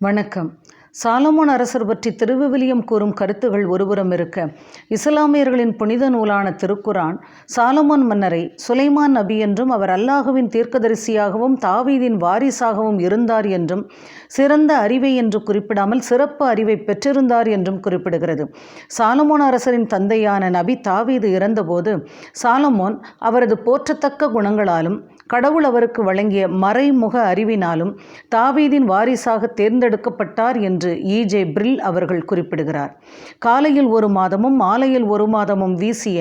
வணக்கம். சாலமோன் அரசர் பற்றி திருவிவிலியம் கூறும் கருத்துகள் ஒருபுறம் இருக்க. இஸ்லாமியர்களின் புனித நூலான திருக்குரான் சாலமோன் மன்னரை சுலைமான் நபி என்றும் அவர் அல்லாஹுவின் தீர்க்கதரிசியாகவும் தாவீதின் வாரிசாகவும் இருந்தார் என்றும் சிறந்த அறிவை என்று குறிப்பிடாமல் சிறப்பு அறிவை பெற்றிருந்தார் என்றும் குறிப்பிடுகிறது. சாலமோன் அரசரின் தந்தையான நபி தாவீது இறந்தபோது சாலமோன் அவரது போற்றத்தக்க குணங்களாலும் கடவுள் அவருக்கு வழங்கிய மறைமுக அறிவினாலும் தாவீதின் வாரிசாக தேர்ந்தெடுக்கப்பட்டார் என்று ஈஜே பிரில் அவர்கள் குறிப்பிடுகிறார். காலையில் ஒரு மாதமும் மாலையில் ஒரு மாதமும் வீசிய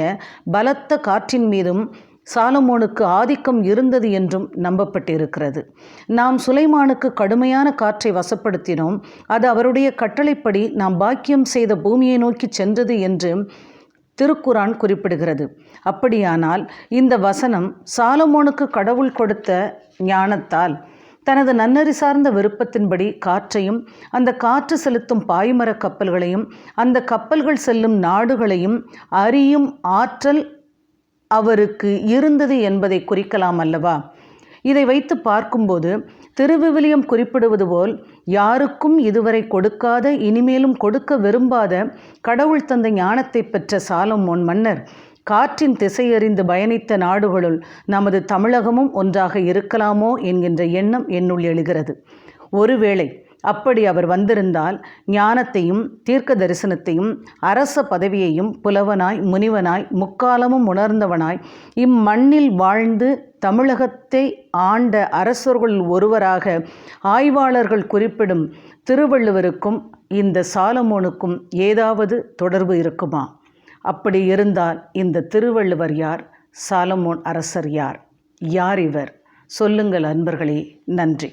பலத்த காற்றின் மீதும் சாலமோனுக்கு ஆதிக்கம் இருந்தது என்றும் நம்பப்பட்டிருக்கிறது. நாம் சுலைமானுக்கு கடுமையான காற்றை வசப்படுத்தினோம். அது அவருடைய கட்டளைப்படி நாம் பாக்கியம் செய்த பூமியை நோக்கி சென்றது என்று திருக்குரான் குறிப்பிடுகிறது. அப்படியானால் இந்த வசனம் சாலமோனுக்கு கடவுள் கொடுத்த ஞானத்தால் தனது நன்னறி சார்ந்த விருப்பத்தின்படி காற்றையும் அந்த காற்று செலுத்தும் பாய்மர கப்பல்களையும் அந்த கப்பல்கள் செல்லும் நாடுகளையும் அறியும் ஆற்றல் அவருக்கு இருந்தது என்பதை குறிக்கலாம் அல்லவா? இதை வைத்து பார்க்கும்போது திருவிவிலியம் குறிப்பிடுவது போல் யாருக்கும் இதுவரை கொடுக்காத இனிமேலும் கொடுக்க விரும்பாத கடவுள் தந்த ஞானத்தை பெற்ற சாலமோன் மன்னர். காற்றின் திசையறிந்து பயணித்த நாடுகளுள் நமது தமிழகமும் ஒன்றாக இருக்கலாமோ என்கின்ற எண்ணம் என்னுள் எழுகிறது. ஒருவேளை அப்படி அவர் வந்திருந்தால் ஞானத்தையும் தீர்க்க தரிசனத்தையும் அரச பதவியையும் புலவனாய் முனிவனாய் முக்காலமும் உணர்ந்தவனாய் இம்மண்ணில் வாழ்ந்து தமிழகத்தை ஆண்ட அரசர்கள் ஒருவராக ஆய்வாளர்கள் குறிப்பிடும் திருவள்ளுவருக்கும் இந்த சாலமோனுக்கும் ஏதாவது தொடர்பு இருக்குமா? அப்படி இருந்தால் இந்த திருவள்ளுவர் யார்? சாலமோன் அரசர் யார்? யார் இவர்? சொல்லுங்கள் அன்பர்களே நன்றி.